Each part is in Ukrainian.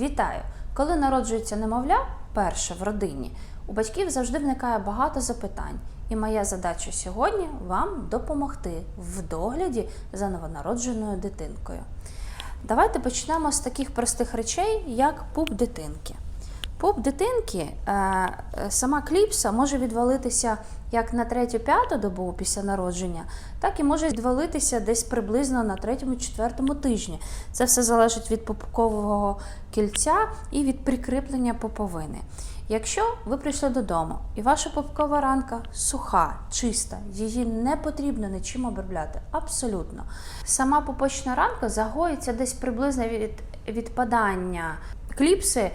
Вітаю! Коли народжується немовля, перше в родині, у батьків завжди виникає багато запитань. І моя задача сьогодні вам допомогти в догляді за новонародженою дитинкою. Давайте почнемо з таких простих речей, як пуп дитинки. Пуп дитинки, е, сама кліпса може відвалитися як на третю-п'яту добу після народження, так і може відвалитися десь приблизно на третьому-четвертому тижні. Це все залежить від пупкового кільця і від прикріплення поповини. Якщо ви прийшли додому і ваша пупкова ранка суха, чиста, її не потрібно нічим обробляти. Абсолютно. Сама пупочна ранка загоїться десь приблизно від відпадання кліпси е,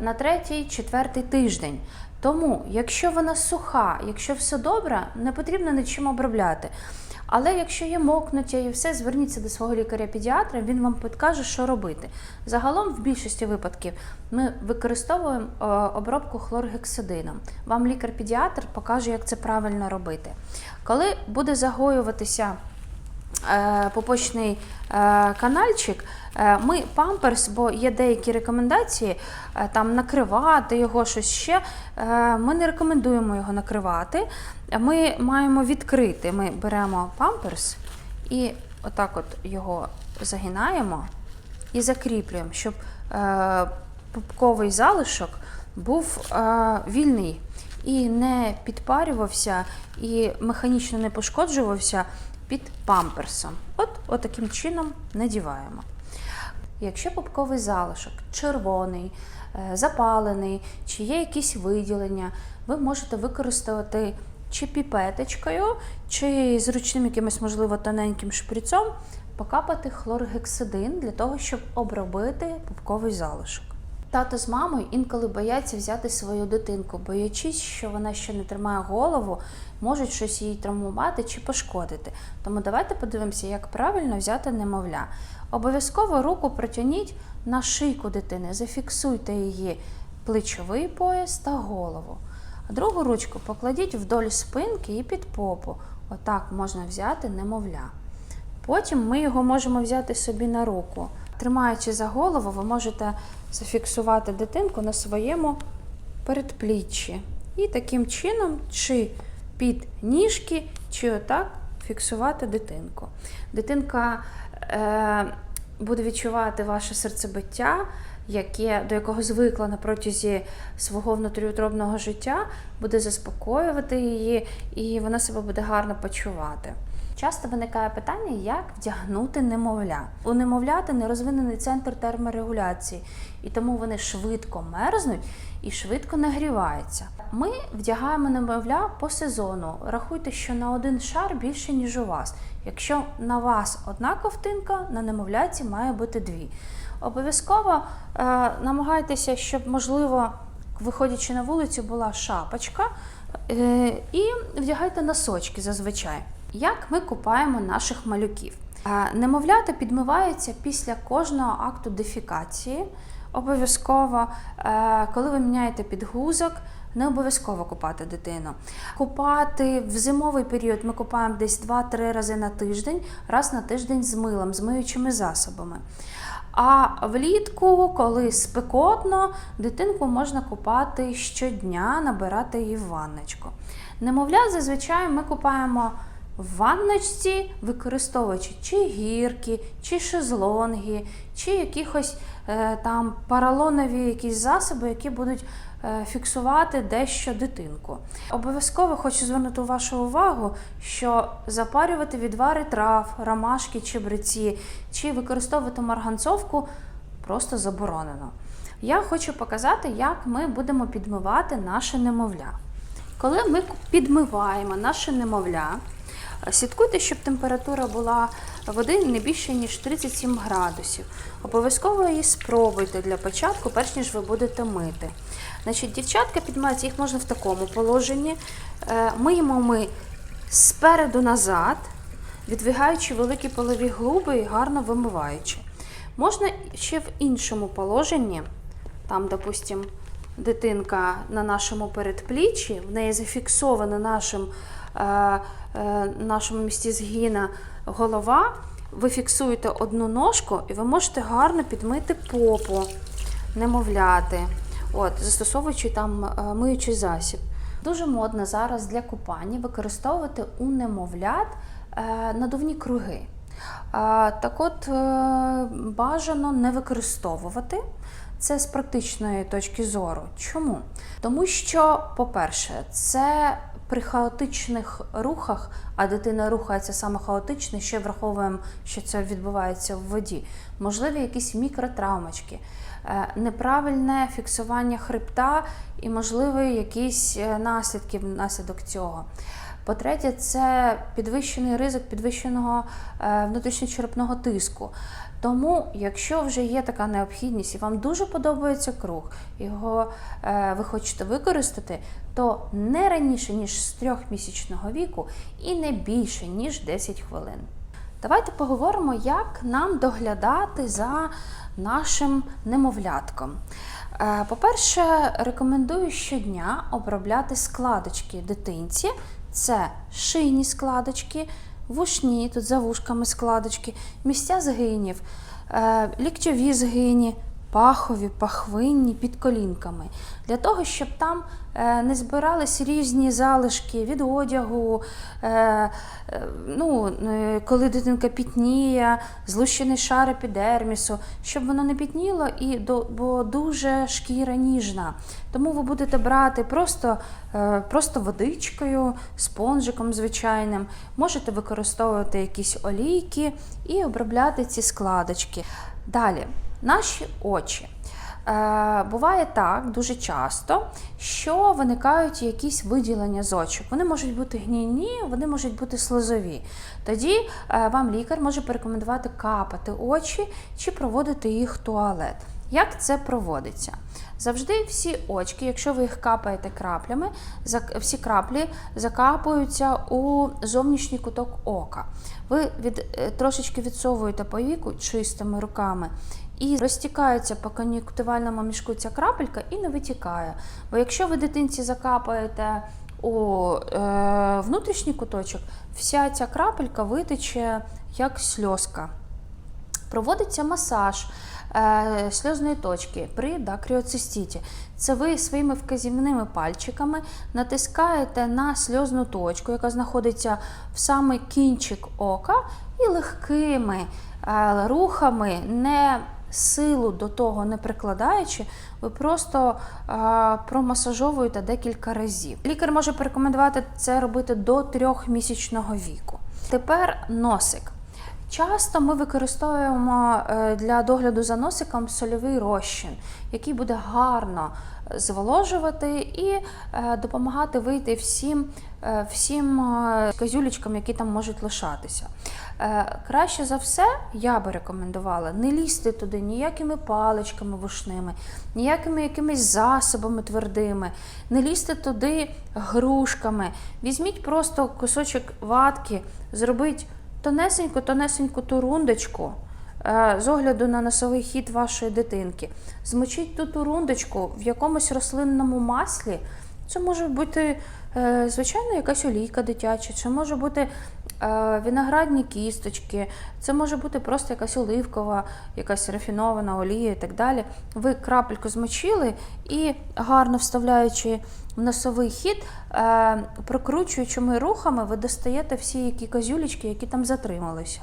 на третій, четвертий тиждень. Тому, якщо вона суха, якщо все добре, не потрібно нічим обробляти. Але якщо є мокнуття і все, зверніться до свого лікаря-педіатра, він вам підкаже, що робити. Загалом, в більшості випадків, ми використовуємо е, обробку хлоргексидином. Вам лікар-педіатр покаже, як це правильно робити. Коли буде загоюватися попочний е, канальчик, е, ми памперс, бо є деякі рекомендації е, там накривати його щось ще. е, Ми не рекомендуємо його накривати. Ми маємо відкрити. Ми беремо памперс і отак от його загинаємо і закріплюємо, щоб е, пупковий залишок був е, вільний і не підпарювався, і механічно не пошкоджувався під памперсом. От, от таким чином надіваємо. Якщо пупковий залишок червоний, е, запалений, чи є якісь виділення, ви можете використати чи піпеточкою, чи зручним якимось, можливо, тоненьким шприцом покапати хлоргексидин для того, щоб обробити пупковий залишок. Тато з мамою інколи бояться взяти свою дитинку, боячись, що вона ще не тримає голову, можуть щось їй травмувати чи пошкодити. Тому давайте подивимося, як правильно взяти немовля. Обов'язково руку протягніть на шийку дитини, зафіксуйте її плечовий пояс та голову. Другу ручку покладіть вдоль спинки і під попу. Отак можна взяти немовля. Потім ми його можемо взяти собі на руку. Тримаючи за голову, ви можете зафіксувати дитинку на своєму передпліччі. І таким чином, чи під ніжки, чи отак фіксувати дитинку. Дитинка е, буде відчувати ваше серцебиття, яке, до якого звикла на протязі свого внутріутробного життя, буде заспокоювати її, і вона себе буде гарно почувати. Часто виникає питання, як вдягнути немовля. У немовляти не розвинений центр терморегуляції, і тому вони швидко мерзнуть і швидко нагріваються. Ми вдягаємо немовля по сезону. Рахуйте, що на один шар більше, ніж у вас. Якщо на вас одна ковтинка, на немовляці має бути дві. Обов'язково е, намагайтеся, щоб, можливо, виходячи на вулицю, була шапочка, е, і вдягайте носочки зазвичай. Як ми купаємо наших малюків? Е, Немовлята підмиваються після кожного акту дефікації. Обов'язково, е, коли ви міняєте підгузок, не обов'язково купати дитину. Купати в зимовий період ми купаємо десь 2-3 рази на тиждень, раз на тиждень з милом, з миючими засобами. А влітку, коли спекотно, дитинку можна купати щодня, набирати її в ванночку. Немовля зазвичай ми купаємо в ванночці, використовуючи чи гірки, чи шезлонги, чи якихось е, там паралонові якісь засоби, які будуть е, фіксувати дещо дитинку. Обов'язково хочу звернути вашу увагу, що запарювати відвари трав, ромашки чи бриці, чи використовувати марганцовку просто заборонено. Я хочу показати, як ми будемо підмивати наше немовля. Коли ми підмиваємо наше немовля, слідкуйте, щоб температура була води не більше, ніж 37 градусів. Обов'язково її спробуйте для початку, перш ніж ви будете мити. Значить, дівчатка підмаються, їх можна в такому положенні. Е, Миємо ми спереду назад, відвигаючи великі полові глуби і гарно вимиваючи. Можна ще в іншому положенні, там, допустимо, дитинка на нашому передпліччі, в неї зафіксована нашим, е, е, нашому місці згіна голова. Ви фіксуєте одну ножку і ви можете гарно підмити попу. немовляти, от, застосовуючи там е, миючий засіб. Дуже модно зараз для купання використовувати у немовлят надувні круги. Так от бажано не використовувати це з практичної точки зору. Чому? Тому що, по-перше, це при хаотичних рухах, а дитина рухається саме хаотично, ще враховуємо, що це відбувається в воді. Можливі якісь мікротравмочки, е, неправильне фіксування хребта і, можливі якісь е, наслідки внаслідок цього. По-третє, це підвищений ризик підвищеного е, внутрішньочерепного тиску. Тому, якщо вже є така необхідність і вам дуже подобається круг, його е, ви хочете використати, то не раніше, ніж з трьохмісячного віку і не більше, ніж 10 хвилин. Давайте поговоримо, як нам доглядати за нашим немовлятком. Е, По-перше, рекомендую щодня обробляти складочки дитинці. Це шийні складочки, вушні, тут за вушками складочки, місця згинів, лікчові ліктьові згині, пахові, пахвинні під колінками. Для того, щоб там е, не збирались різні залишки від одягу, е, е, ну, коли дитинка пітніє, злущений шар епідермісу, щоб воно не пітніло, і бо дуже шкіра ніжна. Тому ви будете брати просто, просто водичкою, спонжиком звичайним. Можете використовувати якісь олійки і обробляти ці складочки. Далі, наші очі. Е, Буває так дуже часто, що виникають якісь виділення з очок. Вони можуть бути гнійні, вони можуть бути слизові. Тоді е, вам лікар може порекомендувати капати очі чи проводити їх в туалет. Як це проводиться? Завжди всі очки, якщо ви їх капаєте краплями, всі краплі закапуються у зовнішній куток ока. Ви від, е, трошечки відсовуєте повіку чистими руками і розтікається по кон'юнктивальному мішку ця крапелька і не витікає. Бо якщо ви дитинці закапаєте у е, внутрішній куточок, вся ця крапелька витече як сльозка. Проводиться масаж е, сльозної точки при дакріоцистіті. Це ви своїми вказівними пальчиками натискаєте на сльозну точку, яка знаходиться в самий кінчик ока, і легкими е, рухами, не силу до того не прикладаючи, ви просто е, промасажовуєте декілька разів. Лікар може порекомендувати це робити до трьохмісячного віку. Тепер носик. Часто ми використовуємо е, для догляду за носиком сольовий розчин, який буде гарно зволожувати і е, допомагати вийти всім, е, всім е, казюлечкам, які там можуть лишатися. Краще за все, я би рекомендувала не лізти туди ніякими паличками вушними, ніякими якимись засобами твердими, не лізти туди грушками. Візьміть просто кусочок ватки, зробіть тонесеньку, тонесеньку ту рундочку з огляду на носовий хід вашої дитинки. Змочіть ту ту рундочку в якомусь рослинному маслі. Це може бути, е, звичайно, якась олійка дитяча, це може бути е, виноградні кісточки, це може бути просто якась оливкова, якась рафінована олія і так далі. Ви крапельку змочили і гарно вставляючи в носовий хід, е, прокручуючими рухами, ви достаєте всі які козюлечки, які там затрималися.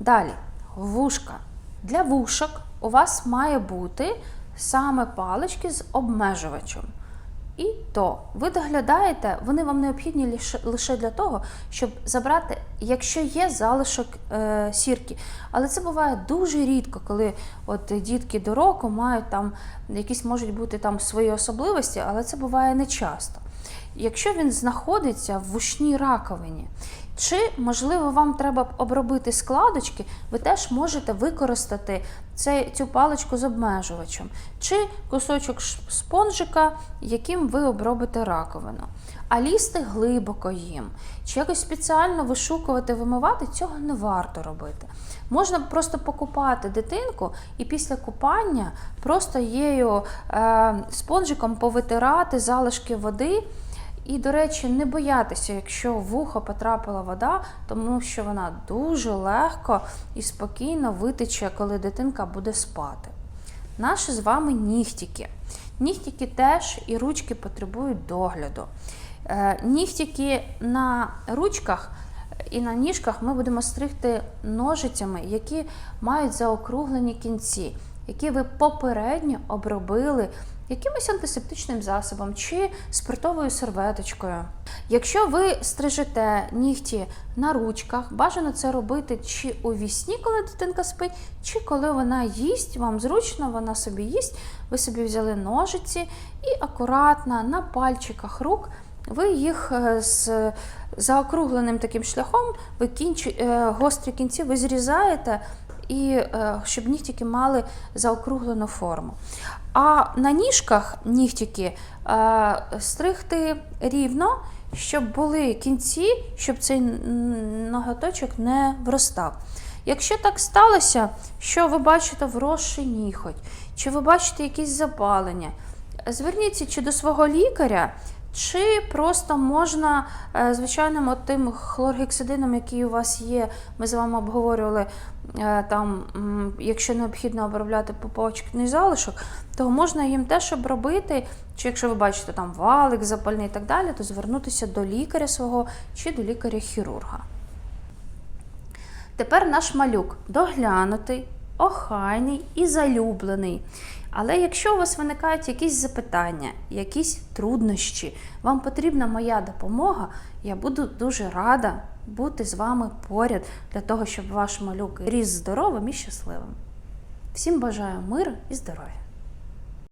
Далі, вушка. Для вушок у вас має бути саме палички з обмежувачем. І то ви доглядаєте, вони вам необхідні лише, для того, щоб забрати, якщо є залишок е, сірки. Але це буває дуже рідко, коли от дітки до року мають там якісь можуть бути там свої особливості, але це буває не часто. Якщо він знаходиться в вушній раковині, чи, можливо, вам треба обробити складочки, ви теж можете використати цей, цю паличку з обмежувачем, чи кусочок спонжика, яким ви обробите раковину. А лізти глибоко їм, чи якось спеціально вишукувати, вимивати, цього не варто робити. Можна просто покупати дитинку і після купання просто її е, спонжиком повитирати залишки води. І, до речі, не боятися, якщо в вухо потрапила вода, тому що вона дуже легко і спокійно витече, коли дитинка буде спати. наші з вами нігтики. Нігтики теж і ручки потребують догляду. Е, Нігтики на ручках і на ніжках ми будемо стригти ножицями, які мають заокруглені кінці, які ви попередньо обробили якимось антисептичним засобом чи спиртовою серветочкою. Якщо ви стрижете нігті на ручках, бажано це робити чи у вісні, коли дитинка спить, чи коли вона їсть, вам зручно, вона собі їсть, ви собі взяли ножиці і акуратно на пальчиках рук ви їх е, з заокругленим таким шляхом, ви кінч, е, гострі кінці ви зрізаєте, і е, щоб нігтики мали заокруглену форму. А на ніжках нігтики е, стригти рівно, щоб були кінці, щоб цей ноготочок не вростав. Якщо так сталося, що ви бачите вросший ніхоть, чи ви бачите якісь запалення, зверніться чи до свого лікаря, чи просто можна е, звичайним от тим хлоргексидином, який у вас є, ми з вами обговорювали, е, там, якщо необхідно обробляти поповочкний залишок, то можна їм теж обробити, чи якщо ви бачите там валик запальний і так далі, то звернутися до лікаря свого чи до лікаря-хірурга. Тепер наш малюк доглянутий, охайний і залюблений. Але якщо у вас виникають якісь запитання, якісь труднощі, вам потрібна моя допомога, я буду дуже рада бути з вами поряд для того, щоб ваш малюк ріс здоровим і щасливим. Всім бажаю миру і здоров'я!